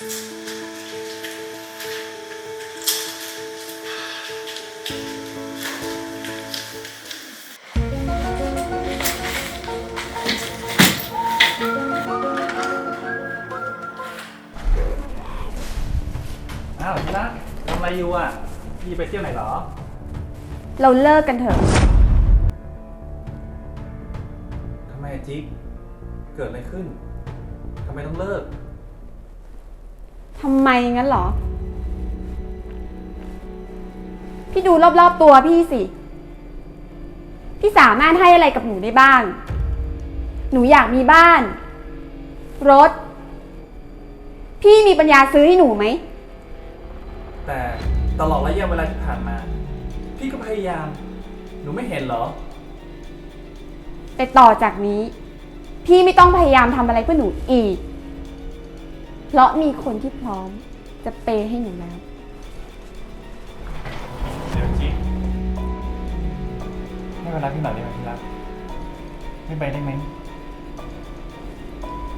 อ้าวที่รักทำอะไรอยู่อะพี่ไปเที่ยวไหนเหรอ เราเลิกกันเถอะ ทำไมอะจิ๊กเกิดอะไรขึ้น ทำไมต้องเลิก ทำไมงั้นเหรอ พี่ดูรอบๆตัวพี่สิ พี่สามารถให้อะไรกับหนูได้บ้าง หนูอยากมีบ้าน รถ พี่มีปัญญาซื้อให้หนูไหม แต่ตลอดระยะเวลาที่ผ่านมา พี่ก็พยายาม หนูไม่เห็นเหรอ แต่ต่อจากนี้ พี่ไม่ต้องพยายามทำอะไรเพื่อหนูอีก เพราะมีคนที่พร้อมจะเปย์ให้หนูแล้ว เดี๋ยวจิ๊กให้เวลาพี่หน่อยได้ไหมที่รักไม่ไปได้ไหม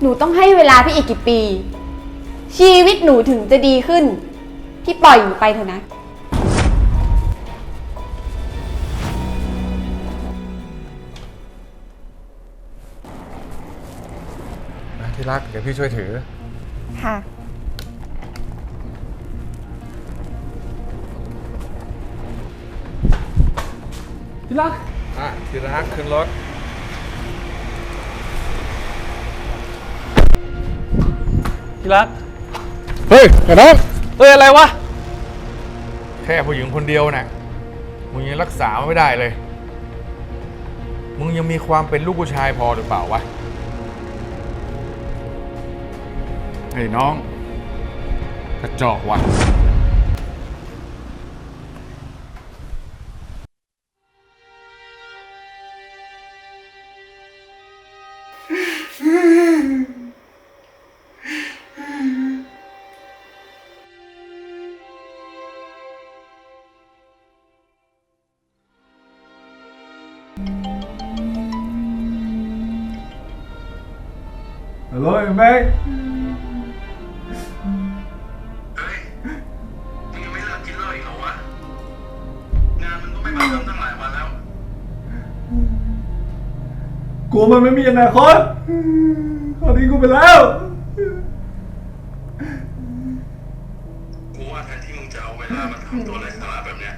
หนูต้องให้เวลาพี่อีกกี่ปี ชีวิตหนูถึงจะดีขึ้น พี่ปล่อยหนูไปเถอะนะนะที่รักเดี๋ยวพี่ช่วยถือ ค่ะ ที่รักอะที่รักขึ้นรถ ที่รัก เฮ้ยไอ้น้องเฮ้ยอะไรวะ แค่ผู้หญิงคนเดียวน่ะ มึงยังรักษาไม่ได้เลย มึงยังมีความเป็นลูกผู้ชายพอหรือเปล่าวะ ไอ้น้อง กระจอกว่ะฮัลโหลแม็ก กูมันไม่มีอนาคตเขาทิ้งกูไปแล้ว กูว่าแทนที่มึงจะเอาเวลามาทำตัวไร้สาระแบบเนี้ย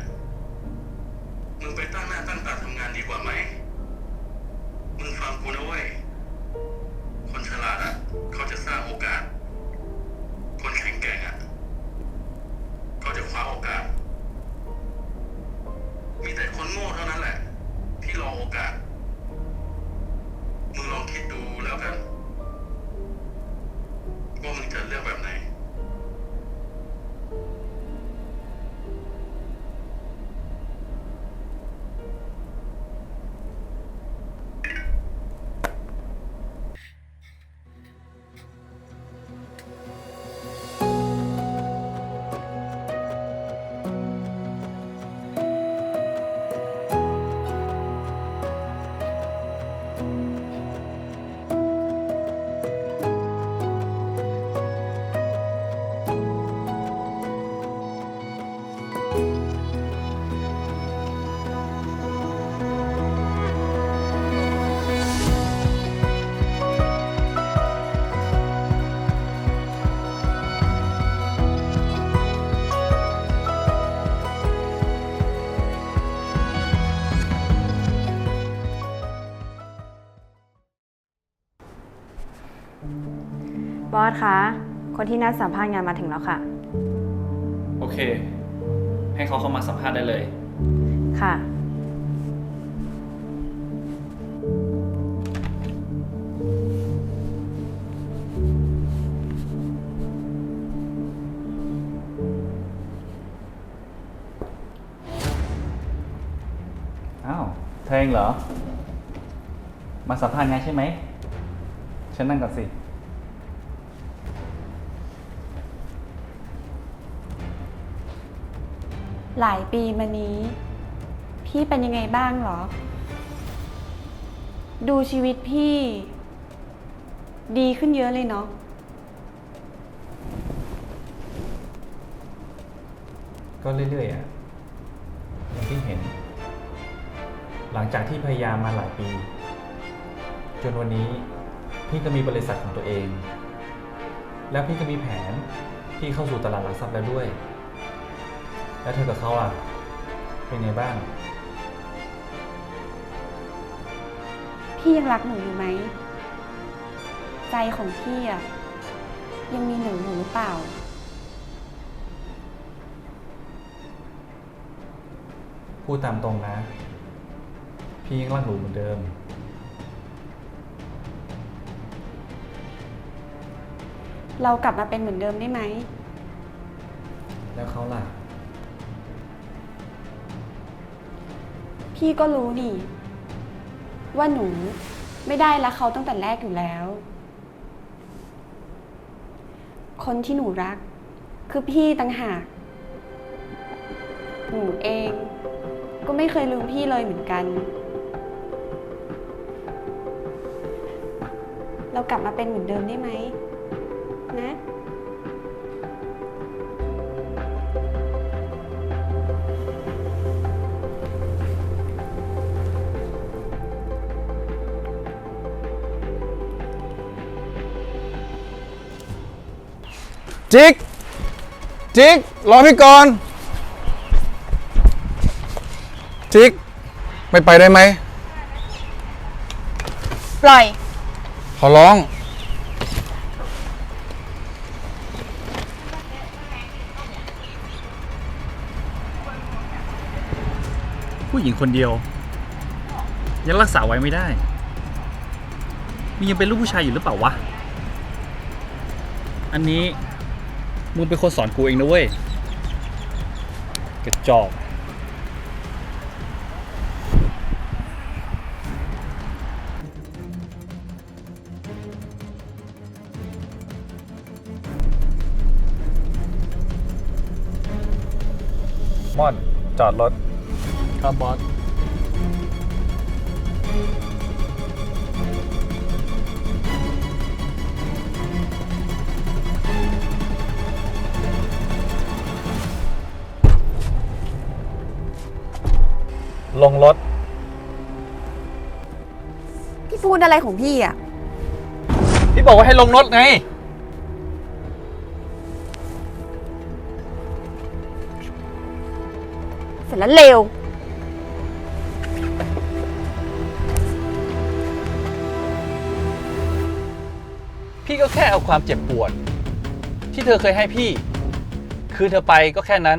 บอสคะ คนที่นัดสัมภาษณ์งานมาถึงแล้วค่ะ โอเค ให้เขาเข้ามาสัมภาษณ์ได้เลย ค่ะ อ้าวเธอเองเหรอ มาสัมภาษณ์งานใช่ไหมฉันนั่งก่อนสิ หลายปีมานี้ พี่เป็นยังไงบ้างเหรอ ดูชีวิตพี่ ดีขึ้นเยอะเลยเนาะก็เรื่อยๆอะอย่างที่เห็น หลังจากที่พยายามมาหลายปี จนวันนี้พี่ก็มีบริษัทของตัวเอง แล้วพี่ก็มีแผนที่เข้าสู่ตลาดหลักทรัพย์แล้วด้วย แล้วเธอกับเขาอะ เป็นไงบ้าง พี่ยังรักหนูอยู่ไหม ใจของพี่อะยังมีหนูอยู่หรือเปล่า พูดตามตรงนะ พี่ยังรักหนูเหมือนเดิม เรากลับมาเป็นเหมือนเดิมได้ไหม แล้วเขาล่ะ พี่ก็รู้นี่ ว่าหนูไม่ได้รักเขาตั้งแต่แรกอยู่แล้ว คนที่หนูรัก คือพี่ต่างหาก หนูเองก็ไม่เคยลืมพี่เลยเหมือนกัน เรากลับมาเป็นเหมือนเดิมได้ไหม นะ จิก จิก รอพี่ก่อน จิก ไม่ไปได้ไหม ปล่อย ขอร้อง ผู้หญิงคนเดียว ยังรักษาไว้ไม่ได้มึงยังเป็นลูกผู้ชายอยู่หรือเปล่าวะ อันนี้ มึงเป็นคนสอนกูเองนะเว้ยกระจอกม่อน จอดรถ ครับบอส ลงรถ พี่พูดอะไรของพี่อะพี่บอกว่าให้ลงรถไง เสร็จแล้วเร็ว พี่ก็แค่เอาความเจ็บปวด ที่เธอเคยให้พี่ คืนเธอไปก็แค่นั้น